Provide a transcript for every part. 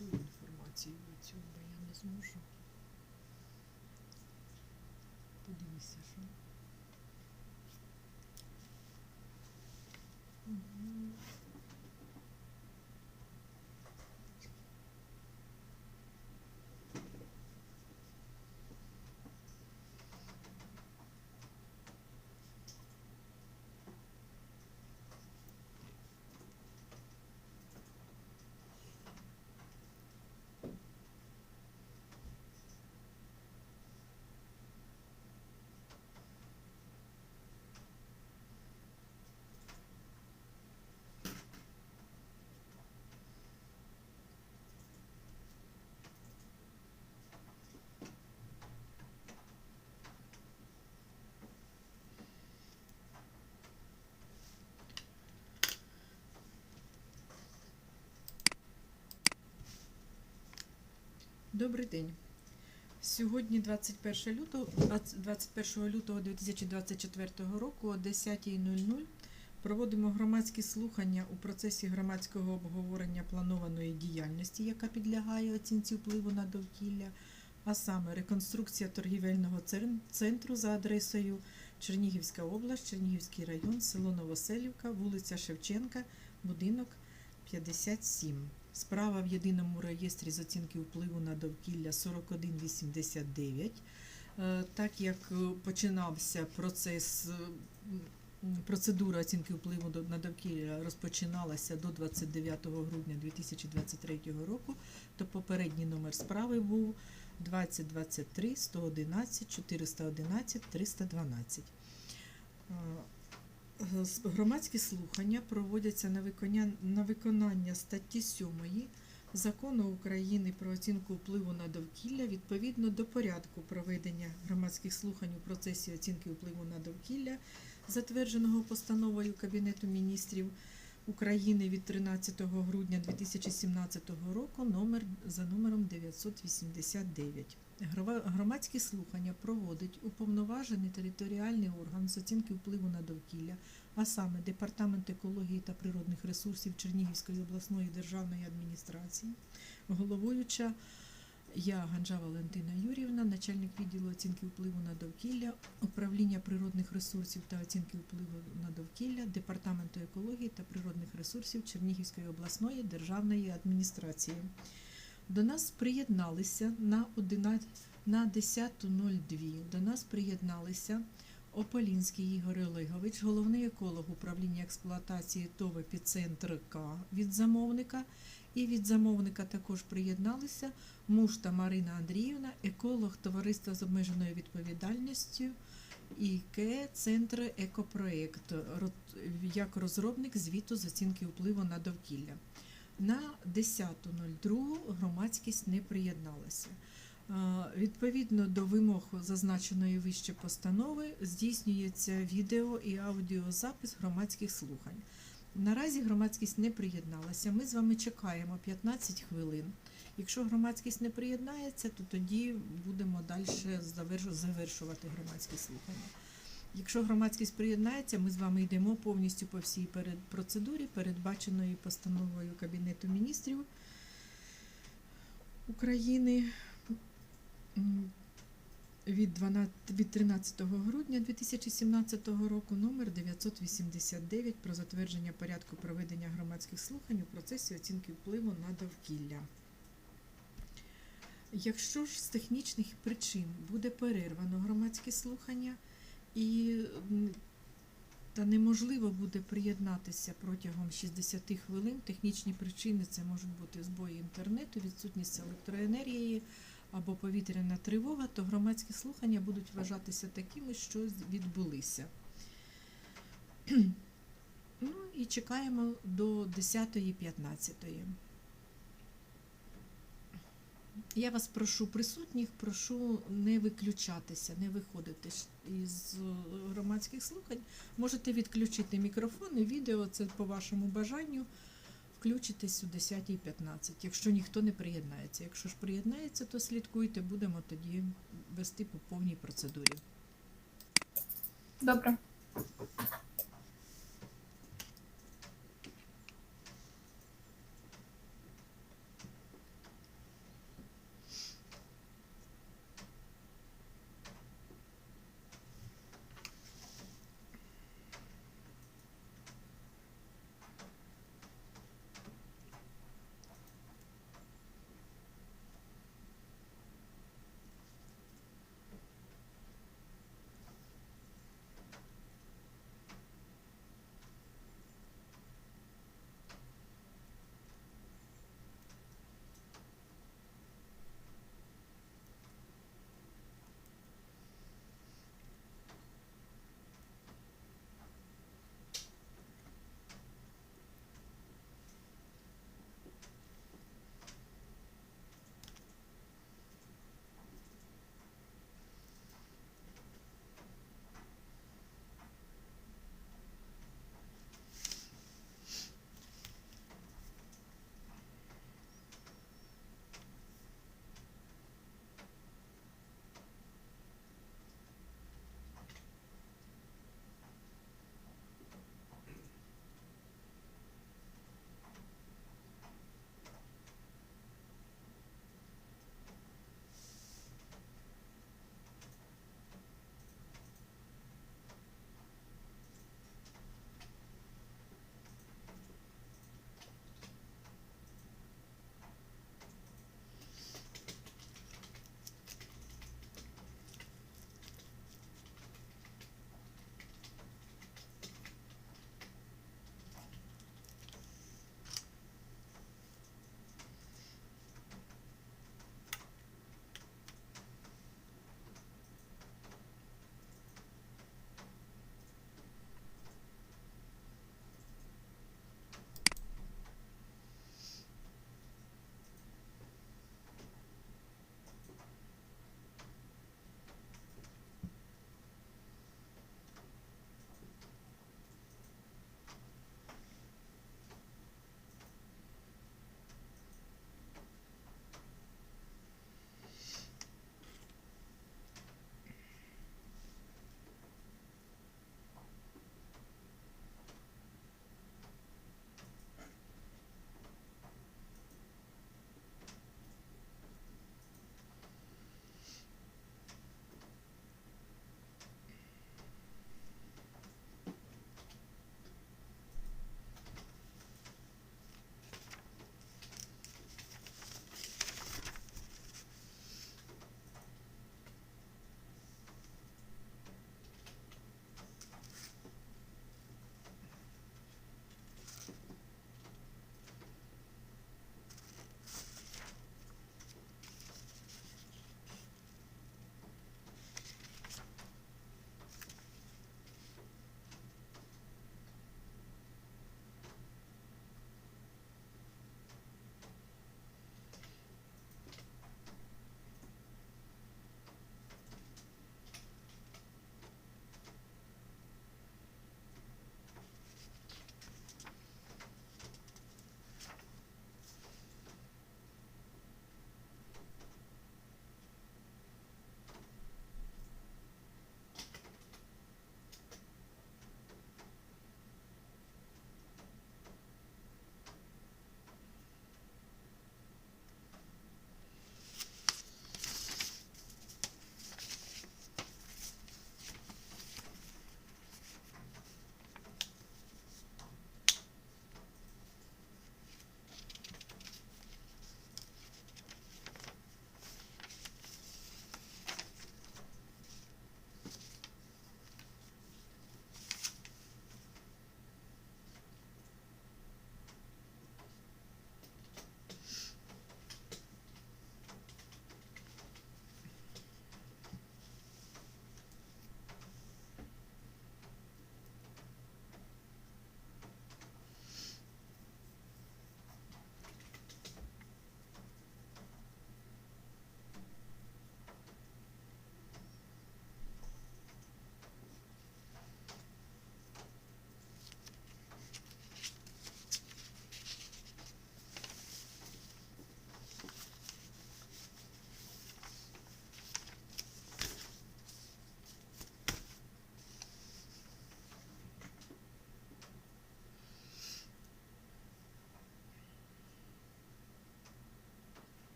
підготуй інформацію до цього, бо я не зможу. Подивися, що. Мгм. Добрий день. Сьогодні 21 лютого, 21 лютого 2024 року о 10.00 проводимо громадські слухання у процесі громадського обговорення планованої діяльності, яка підлягає оцінці впливу на довкілля, а саме реконструкція торгівельного центру за адресою Чернігівська область, Чернігівський район, село Новоселівка, вулиця Шевченка, будинок 57. Справа в єдиному реєстрі з оцінки впливу на довкілля 4189. Е, Так як е, починався процес, е, процедура оцінки впливу на довкілля розпочиналася до 29 грудня 2023 року, то попередній номер справи був 2023 111 411 312. Е, Громадські слухання проводяться на виконання, на виконання статті 7 Закону України про оцінку впливу на довкілля відповідно до порядку проведення громадських слухань у процесі оцінки впливу на довкілля, затвердженого постановою Кабінету міністрів України від 13 грудня 2017 року номер за номером 989. Громадські слухання проводить уповноважений територіальний орган з оцінки впливу на довкілля, а саме Департамент екології та природних ресурсів Чернігівської обласної державної адміністрації, головуюча я Ганжа Валентина Юрівна, начальник відділу оцінки впливу на довкілля, управління природних ресурсів та оцінки впливу на довкілля, Департаменту екології та природних ресурсів Чернігівської обласної державної адміністрації. До нас приєдналися на 11 на 10.02. До нас приєдналися Ополінський Ігор Олегович, головний еколог управління експлуатації ТОВ «Епіцентр К» від замовника. І від замовника також приєдналися Мушта Марина Андріївна, еколог товариства з обмеженою відповідальністю ІК Центр Екопроєкт як розробник звіту з оцінки впливу на довкілля. На 10.02 громадськість не приєдналася. Е, Відповідно до вимог зазначеної вище постанови здійснюється відео і аудіозапис громадських слухань. Наразі громадськість не приєдналася. Ми з вами чекаємо 15 хвилин. Якщо громадськість не приєднається, то тоді будемо далі заверш- завершувати громадські слухання. Якщо громадськість приєднається, ми з вами йдемо повністю по всій процедурі, передбаченої постановою Кабінету міністрів України від 12, від 13 грудня 2017 року номер 989 про затвердження порядку проведення громадських слухань у процесі оцінки впливу на довкілля. Якщо ж з технічних причин буде перервано громадські слухання і та неможливо буде приєднатися протягом 60 хвилин. Технічні причини це можуть бути збої інтернету, відсутність електроенергії або повітряна тривога, то громадські слухання будуть вважатися такими, що відбулися. Ну і чекаємо до 10.15. Я вас прошу присутніх, прошу не виключатися, не виходити із громадських слухань. Можете відключити мікрофон і відео, це по вашому бажанню. Включитесь о 10.15, якщо ніхто не приєднається. Якщо ж приєднається, то слідкуйте, будемо тоді вести по повній процедурі. Добре.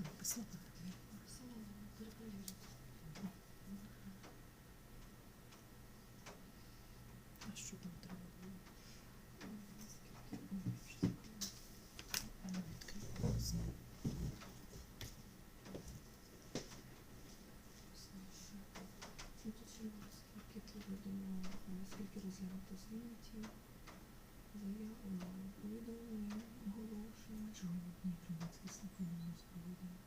А що там треба було? Тут ще скільки треба думаю, скільки розглянуто звітів, заяв, повідомлень, оголошень. Чого одні громадські слухання у нас проводили?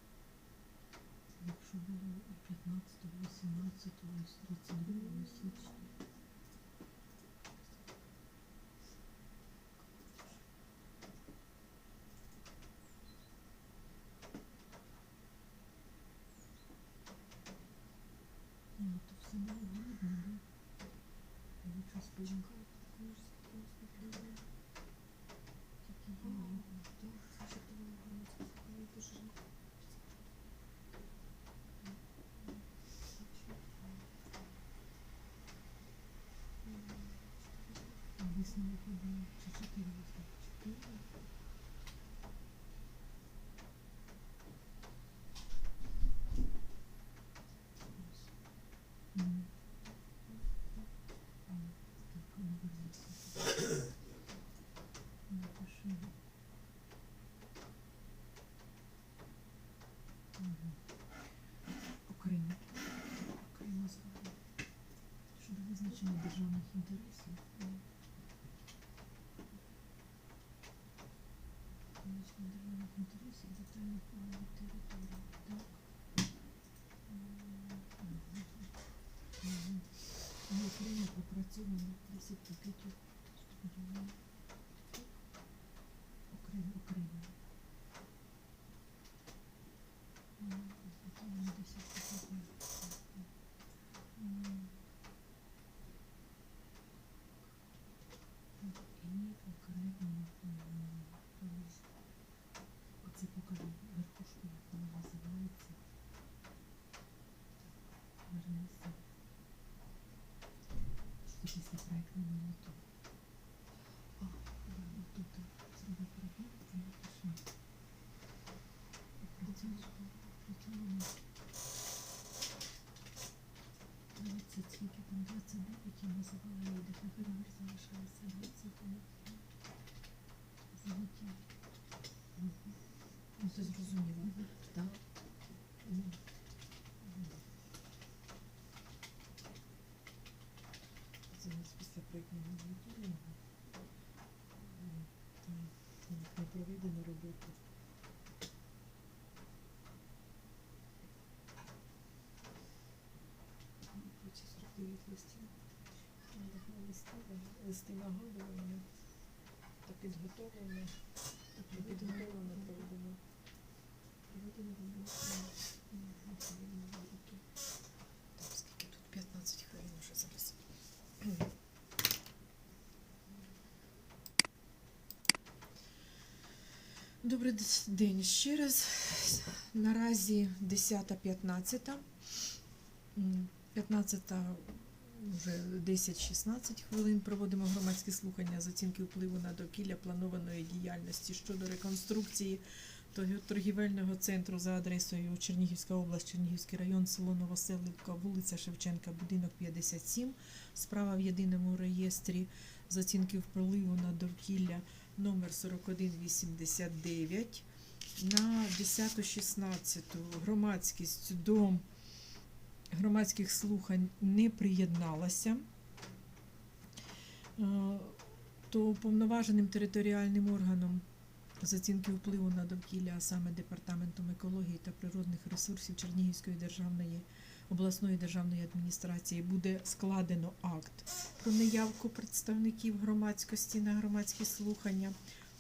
Якщо було і 15, 18, 22 січня. Ну, то все було видно, да? Я щось було Чекай, також скільки у нас відповідно. тільки А, є. так, це ще того громадське слухання дуже. А висновок один чи чотири висновки? Чотири. М. А, Так, ну вернися. Напиши. Мгм. Окремо. Окремо слухай. Щодо визначення державних інтересів. Визначення напиши. Опрацьовано. Опрацьовано. 20, скільки там 29 я називала її, так нехай номер залишається 29. Залетів. Мгм. Ну, це зрозуміло. Так. Мгм. Це у нас після проєктного моніторингу. М, Там як не проведено роботу. Ці 49 листів. Листи, листи та підготовлено, та підготовлено проведено. Так, скільки тут 15 хвилин вже зараз. Добрий день ще раз. Наразі 10.15. М, 15 вже 10-16 хвилин проводимо громадські слухання з оцінки впливу на довкілля планованої діяльності щодо реконструкції торгівельного центру за адресою Чернігівська область, Чернігівський район, село Новоселівка, вулиця Шевченка, будинок 57. Справа в єдиному реєстрі з оцінки впливу на довкілля номер 4189. На 10.16 громадськість до громадських слухань не приєдналася. Е, То уповноваженим територіальним органом з оцінки впливу на довкілля, а саме Департаментом екології та природних ресурсів Чернігівської державної обласної державної адміністрації буде складено акт про неявку представників громадськості на громадські слухання.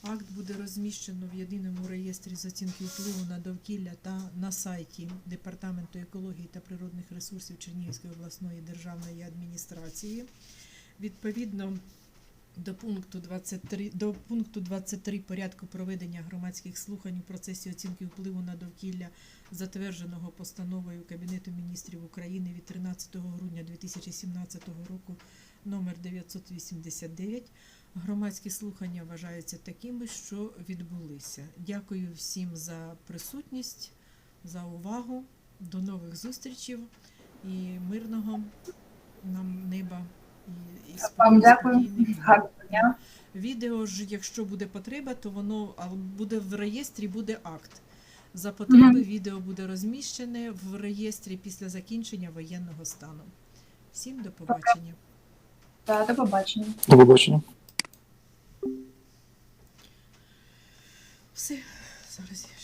Акт буде розміщено в єдиному реєстрі з оцінки впливу на довкілля та на сайті Департаменту екології та природних ресурсів Чернігівської обласної державної адміністрації. Відповідно до пункту 23, до пункту 23 порядку проведення громадських слухань у процесі оцінки впливу на довкілля, затвердженого постановою Кабінету міністрів України від 13 грудня 2017 року номер 989, громадські слухання вважаються такими, що відбулися. Дякую всім за присутність. за увагу. До нових зустрічей і мирного нам неба і, і Вам дякую. спокійних дня. Відео ж, якщо буде потреба, то воно буде в реєстрі, буде акт. За потреби Мгм. відео буде розміщене в реєстрі після закінчення воєнного стану. Всім до побачення. Та, до побачення. До побачення. Все, зараз я.